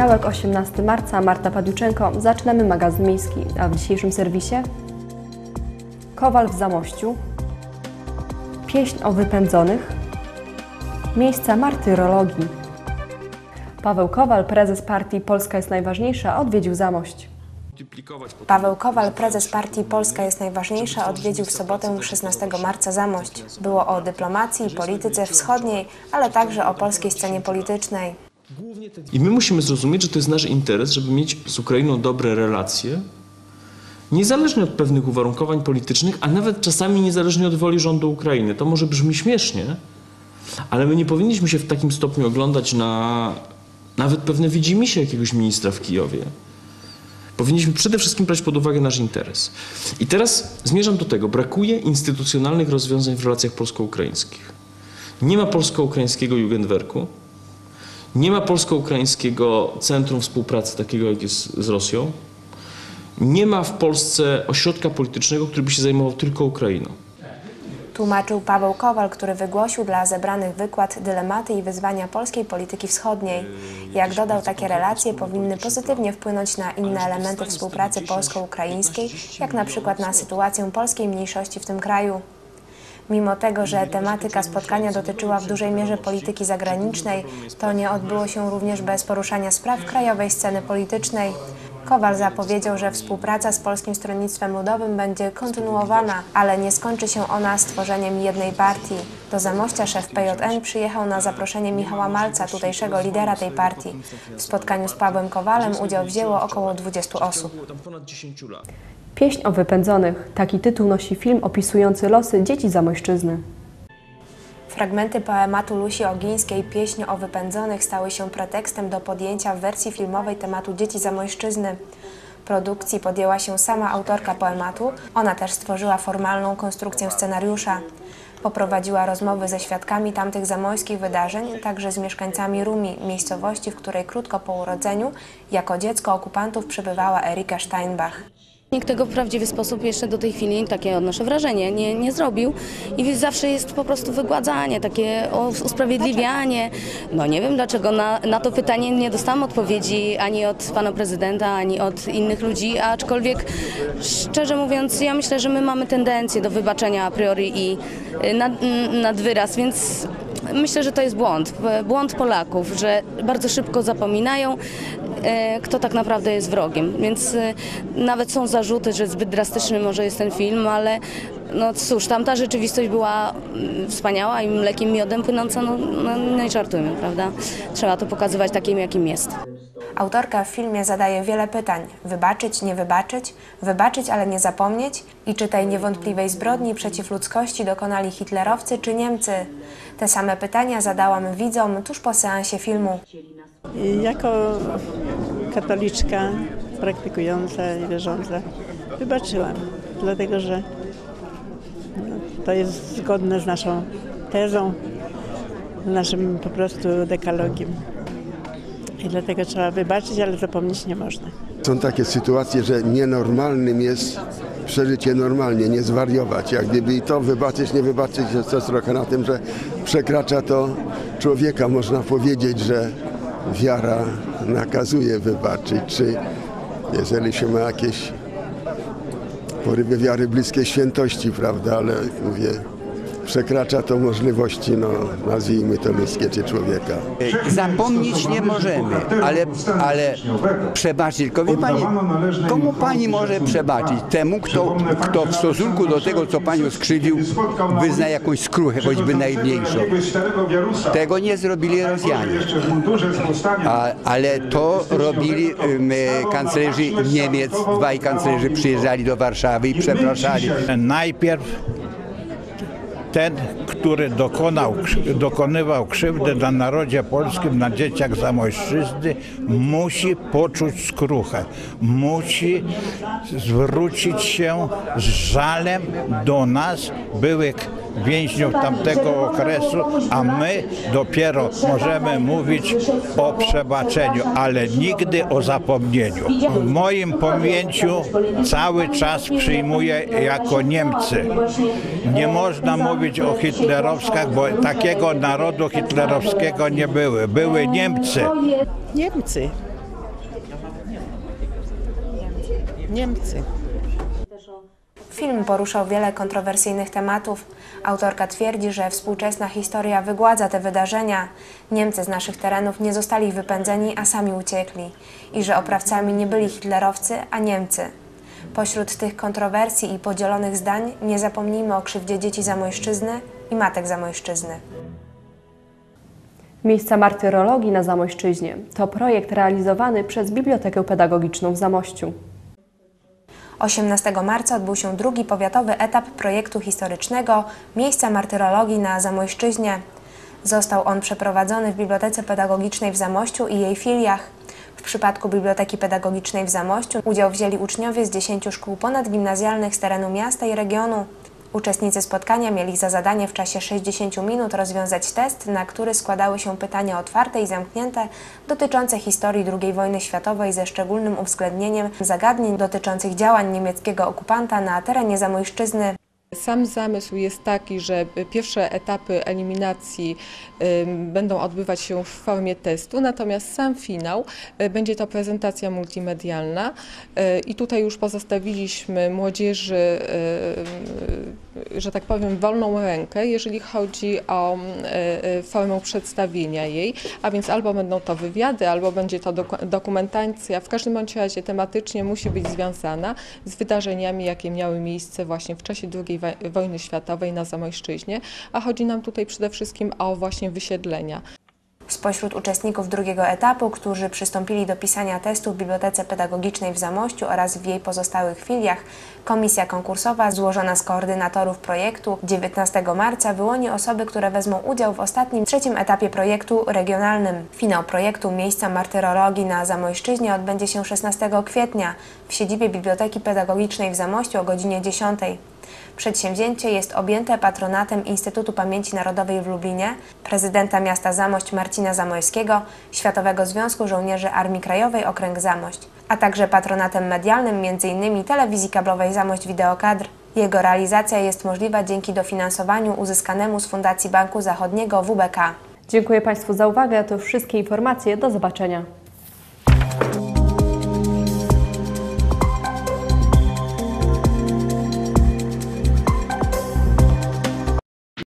Poniedziałek, 18 marca, Marta Padiuczenko. Zaczynamy magazyn miejski, a w dzisiejszym serwisie Kowal w Zamościu, Pieśń o wypędzonych, Miejsca martyrologii. Paweł Kowal, prezes partii Polska jest najważniejsza, odwiedził Zamość. Paweł Kowal, prezes partii Polska jest najważniejsza, odwiedził w sobotę 16 marca Zamość. Było o dyplomacji i polityce wschodniej, ale także o polskiej scenie politycznej. I my musimy zrozumieć, że to jest nasz interes, żeby mieć z Ukrainą dobre relacje, niezależnie od pewnych uwarunkowań politycznych, a nawet czasami niezależnie od woli rządu Ukrainy. To może brzmi śmiesznie, ale my nie powinniśmy się w takim stopniu oglądać na nawet pewne widzimisię jakiegoś ministra w Kijowie. Powinniśmy przede wszystkim brać pod uwagę nasz interes. I teraz zmierzam do tego. Brakuje instytucjonalnych rozwiązań w relacjach polsko-ukraińskich. Nie ma polsko-ukraińskiego Jugendwerku, nie ma polsko-ukraińskiego centrum współpracy takiego jak jest z Rosją. Nie ma w Polsce ośrodka politycznego, który by się zajmował tylko Ukrainą. Tłumaczył Paweł Kowal, który wygłosił dla zebranych wykład dylematy i wyzwania polskiej polityki wschodniej. Jak dodał, takie relacje powinny pozytywnie wpłynąć na inne elementy współpracy polsko-ukraińskiej, jak na przykład na sytuację polskiej mniejszości w tym kraju. Mimo tego, że tematyka spotkania dotyczyła w dużej mierze polityki zagranicznej, to nie odbyło się również bez poruszania spraw krajowej sceny politycznej. Kowal zapowiedział, że współpraca z Polskim Stronnictwem Ludowym będzie kontynuowana, ale nie skończy się ona stworzeniem jednej partii. Do Zamościa szef PJN przyjechał na zaproszenie Michała Malca, tutejszego lidera tej partii. W spotkaniu z Pawłem Kowalem udział wzięło około 20 osób. Tam ponad 10 lat. Pieśń o wypędzonych. Taki tytuł nosi film opisujący losy dzieci Zamojszczyzny. Fragmenty poematu Lusi Ogińskiej Pieśń o wypędzonych stały się pretekstem do podjęcia w wersji filmowej tematu dzieci zamojszczyzny. Produkcji podjęła się sama autorka poematu, ona też stworzyła formalną konstrukcję scenariusza. Poprowadziła rozmowy ze świadkami tamtych zamojskich wydarzeń, także z mieszkańcami Rumi, miejscowości, w której krótko po urodzeniu, jako dziecko okupantów przebywała Erika Steinbach. Nikt tego w prawdziwy sposób jeszcze do tej chwili, takie odnoszę wrażenie, nie, nie zrobił i zawsze jest po prostu wygładzanie, takie usprawiedliwianie. No nie wiem dlaczego na, na to pytanie nie dostałam odpowiedzi ani od pana prezydenta, ani od innych ludzi, aczkolwiek szczerze mówiąc ja myślę, że my mamy tendencję do wybaczenia a priori i y, nad, nad wyraz, więc myślę, że to jest błąd, błąd Polaków, że bardzo szybko zapominają, e, kto tak naprawdę jest wrogiem. Więc e, nawet są zarzuty, że zbyt drastyczny może jest ten film, ale no cóż, tamta rzeczywistość była mm, wspaniała i mlekiem miodem płynąca, no, no nie żartujmy, prawda? Trzeba to pokazywać takim, jakim jest. Autorka w filmie zadaje wiele pytań: wybaczyć, nie wybaczyć, wybaczyć, ale nie zapomnieć i czy tej niewątpliwej zbrodni przeciw ludzkości dokonali hitlerowcy czy Niemcy? Te same pytania zadałam widzom tuż po seansie filmu. Jako katoliczka praktykująca i wierząca wybaczyłam, dlatego że no, to jest zgodne z naszą tezą, naszym po prostu dekalogiem. I dlatego trzeba wybaczyć, ale zapomnieć nie można. Są takie sytuacje, że nienormalnym jest przeżycie normalnie, nie zwariować. Jak gdyby i to wybaczyć, nie wybaczyć, jest trochę na tym, że przekracza to człowieka. Można powiedzieć, że wiara nakazuje wybaczyć, czy jeżeli się ma jakieś porywy wiary bliskie świętości, prawda, ale mówię, przekracza to możliwości, no nazwijmy to ludzkie czy człowieka. Zapomnieć nie możemy, ale, ale przebaczyć. Tylko wie pani, komu pani może przebaczyć? Temu, kto, kto w stosunku do tego, co panią skrzywdził, wyzna jakąś skruchę, choćby najmniejszą. Tego nie zrobili Rosjanie. A, ale to robili um, kanclerzy Niemiec. Dwaj kanclerzy przyjeżdżali do Warszawy i przepraszali. Najpierw ten, który dokonał, dokonywał krzywdy na narodzie polskim, na dzieciach zamojszczyzny, musi poczuć skruchę. Musi zwrócić się z żalem do nas, byłych więźniów tamtego okresu, a my dopiero możemy mówić o przebaczeniu, ale nigdy o zapomnieniu. W moim pamięciu cały czas przyjmuję jako Niemcy. Nie można mówić o hitlerowskach, bo takiego narodu hitlerowskiego nie były. Były Niemcy. Niemcy, Niemcy. Film poruszał wiele kontrowersyjnych tematów. Autorka twierdzi, że współczesna historia wygładza te wydarzenia. Niemcy z naszych terenów nie zostali wypędzeni, a sami uciekli. I że oprawcami nie byli hitlerowcy, a Niemcy. Pośród tych kontrowersji i podzielonych zdań nie zapomnijmy o krzywdzie dzieci Zamojszczyzny i matek Zamojszczyzny. Miejsca martyrologii na Zamojszczyźnie to projekt realizowany przez Bibliotekę Pedagogiczną w Zamościu. 18 marca odbył się drugi powiatowy etap projektu historycznego Miejsca martyrologii na Zamojszczyźnie. Został on przeprowadzony w Bibliotece Pedagogicznej w Zamościu i jej filiach. W przypadku Biblioteki Pedagogicznej w Zamościu udział wzięli uczniowie z 10 szkół ponadgimnazjalnych z terenu miasta i regionu. Uczestnicy spotkania mieli za zadanie w czasie 60 minut rozwiązać test, na który składały się pytania otwarte i zamknięte dotyczące historii II wojny światowej ze szczególnym uwzględnieniem zagadnień dotyczących działań niemieckiego okupanta na terenie Zamojszczyzny. Sam zamysł jest taki, że pierwsze etapy eliminacji będą odbywać się w formie testu, natomiast sam finał y, będzie to prezentacja multimedialna. Y, i tutaj już pozostawiliśmy młodzieży, y, że tak powiem, wolną rękę, jeżeli chodzi o y, y, formę przedstawienia jej, a więc albo będą to wywiady, albo będzie to doku- dokumentacja, w każdym bądź razie tematycznie musi być związana z wydarzeniami, jakie miały miejsce właśnie w czasie II wo- wojny światowej na Zamojszczyźnie, a chodzi nam tutaj przede wszystkim o właśnie wysiedlenia. Spośród uczestników drugiego etapu, którzy przystąpili do pisania testu w Bibliotece Pedagogicznej w Zamościu oraz w jej pozostałych filiach, komisja konkursowa złożona z koordynatorów projektu 19 marca wyłoni osoby, które wezmą udział w ostatnim, trzecim etapie projektu regionalnym. Finał projektu Miejsca Martyrologii na Zamojszczyźnie odbędzie się 16 kwietnia w siedzibie Biblioteki Pedagogicznej w Zamościu o godzinie 10. Przedsięwzięcie jest objęte patronatem Instytutu Pamięci Narodowej w Lublinie, prezydenta miasta Zamość Marcina Zamojskiego, Światowego Związku Żołnierzy Armii Krajowej Okręg Zamość, a także patronatem medialnym m.in. telewizji kablowej Zamość Wideokadr. Jego realizacja jest możliwa dzięki dofinansowaniu uzyskanemu z Fundacji Banku Zachodniego WBK. Dziękuję Państwu za uwagę. To wszystkie informacje. Do zobaczenia.